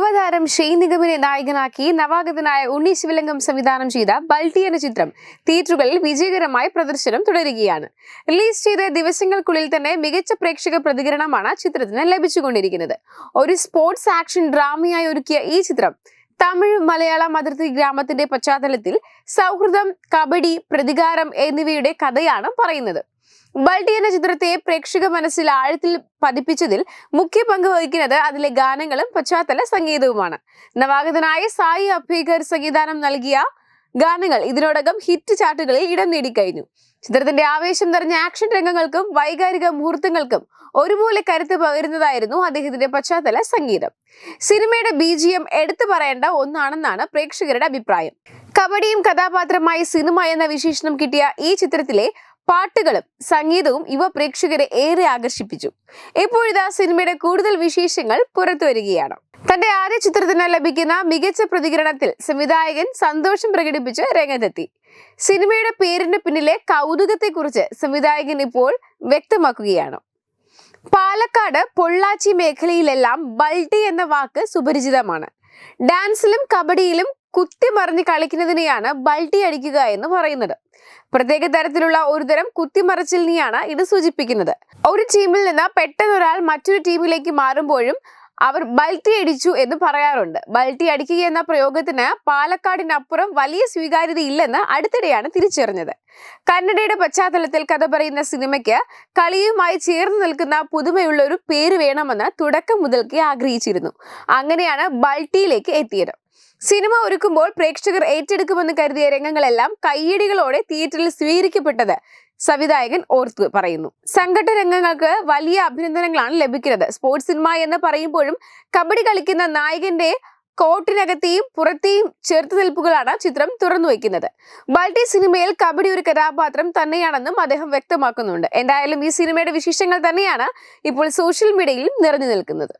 യുവതാരം ഷെയ്ൻ നിഗമിനെ നായകനാക്കി നവാഗതനായ ഉണ്ണി ശിവലിംഗം സംവിധാനം ചെയ്ത ബൾട്ടി എന്ന ചിത്രം തിയേറ്ററുകളിൽ വിജയകരമായി പ്രദർശനം തുടരുകയാണ്. റിലീസ് ചെയ്ത ദിവസങ്ങൾക്കുള്ളിൽ തന്നെ മികച്ച പ്രേക്ഷക പ്രതികരണമാണ് ചിത്രത്തിന് ലഭിച്ചുകൊണ്ടിരിക്കുന്നത്. ഒരു സ്പോർട്സ് ആക്ഷൻ ഡ്രാമയായി ഒരുക്കിയ ഈ ചിത്രം തമിഴ് മലയാളം അതിർത്തി ഗ്രാമത്തിന്റെ പശ്ചാത്തലത്തിൽ സൗഹൃദം കബഡി പ്രതികാരം എന്നിവയുടെ കഥയാണ് പറയുന്നത്. ബൾട്ടി എന്ന ചിത്രത്തെ പ്രേക്ഷക മനസ്സിൽ ആഴത്തിൽ പതിപ്പിച്ചതിൽ മുഖ്യ പങ്ക് വഹിക്കുന്നത് അതിലെ ഗാനങ്ങളും പശ്ചാത്തല സംഗീതവുമാണ്. നവാഗതനായ സായി അഭ്യേകർ സംഗീതാനം നൽകിയ ഗാനങ്ങൾ ഇതിനോടകം ഹിറ്റ് ചാർട്ടുകളിൽ ഇടം നേടിക്കഴിഞ്ഞു. ചിത്രത്തിന്റെ ആവേശം നിറഞ്ഞ ആക്ഷൻ രംഗങ്ങൾക്കും വൈകാരിക മുഹൂർത്തങ്ങൾക്കും ഒരുപോലെ കരുത്ത് പകരുന്നതായിരുന്നു അദ്ദേഹത്തിന്റെ പശ്ചാത്തല സംഗീതം. സിനിമയുടെ ബി ജി എം എടുത്തു പറയേണ്ട ഒന്നാണെന്നാണ് പ്രേക്ഷകരുടെ അഭിപ്രായം. കബഡിയും കഥാപാത്രമായി സിനിമ എന്ന വിശേഷണം കിട്ടിയ ഈ ചിത്രത്തിലെ പാട്ടുകളും സംഗീതവും ഇവ പ്രേക്ഷകരെ ഏറെ ആകർഷിപ്പിച്ചു. ഇപ്പോഴിതാ സിനിമയുടെ കൂടുതൽ വിശേഷങ്ങൾ പുറത്തു വരികയാണ്. തന്റെ ആദ്യ ചിത്രത്തിന് ലഭിക്കുന്ന മികച്ച പ്രതികരണത്തിൽ സംവിധായകൻ സന്തോഷം പ്രകടിപ്പിച്ച് രംഗത്തെത്തി. സിനിമയുടെ പേരിന് പിന്നിലെ കൗതുകത്തെക്കുറിച്ച് സംവിധായകൻ ഇപ്പോൾ വ്യക്തമാക്കുകയാണ്. പാലക്കാട് പൊള്ളാച്ചി മേഖലയിലെല്ലാം ബൾട്ടി എന്ന വാക്ക് സുപരിചിതമാണ്. ഡാൻസിലും കബഡിയിലും കുത്തിമറിഞ്ഞ് കളിക്കുന്നതിനെയാണ് ബൾട്ടി അടിക്കുക എന്ന് പറയുന്നത്. പ്രത്യേക തരത്തിലുള്ള ഒരുതരം കുത്തിമറിച്ചിലിനെയാണ് ഇത് സൂചിപ്പിക്കുന്നത്. ഒരു ടീമിൽ നിന്ന് പെട്ടെന്ന് ഒരാൾ മറ്റൊരു ടീമിലേക്ക് മാറുമ്പോഴും അവർ ബൾട്ടി അടിച്ചു എന്ന് പറയാറുണ്ട്. ബൾട്ടി അടിക്കുക എന്ന പ്രയോഗത്തിന് പാലക്കാടിനപ്പുറം വലിയ സ്വീകാര്യത ഇല്ലെന്ന് അടുത്തിടെയാണ് തിരിച്ചറിഞ്ഞത്. കന്നഡയുടെ പശ്ചാത്തലത്തിൽ കഥ പറയുന്ന സിനിമയ്ക്ക് കളിയുമായി ചേർന്ന് നിൽക്കുന്ന പുതുമയുള്ള ഒരു പേര് വേണമെന്ന് തുടക്കം മുതൽക്കേ ആഗ്രഹിച്ചിരുന്നു. അങ്ങനെയാണ് ബൾട്ടിയിലേക്ക് എത്തിയത്. സിനിമ ഒരുക്കുമ്പോൾ പ്രേക്ഷകർ ഏറ്റെടുക്കുമെന്ന് കരുതിയ രംഗങ്ങളെല്ലാം കയ്യടികളോടെ തിയേറ്ററിൽ സ്വീകരിക്കപ്പെട്ടത് സംവിധായകൻ ഓർത്തു പറയുന്നു. സംഘട്ട രംഗങ്ങൾക്ക് വലിയ അഭിനന്ദനങ്ങളാണ് ലഭിക്കുന്നത്. സ്പോർട്സ് സിനിമ എന്ന് പറയുമ്പോഴും കബഡി കളിക്കുന്ന നായകന്റെ കോട്ടിനകത്തെയും പുറത്തെയും ചെറുത്തു നിൽപ്പുകളാണ് ചിത്രം തുറന്നു വയ്ക്കുന്നത്. ബൾട്ടി സിനിമയിൽ കബഡി ഒരു കഥാപാത്രം തന്നെയാണെന്നും അദ്ദേഹം വ്യക്തമാക്കുന്നുണ്ട്. എന്തായാലും ഈ സിനിമയുടെ വിശേഷങ്ങൾ തന്നെയാണ് ഇപ്പോൾ സോഷ്യൽ മീഡിയയിൽ നിറഞ്ഞു നിൽക്കുന്നത്.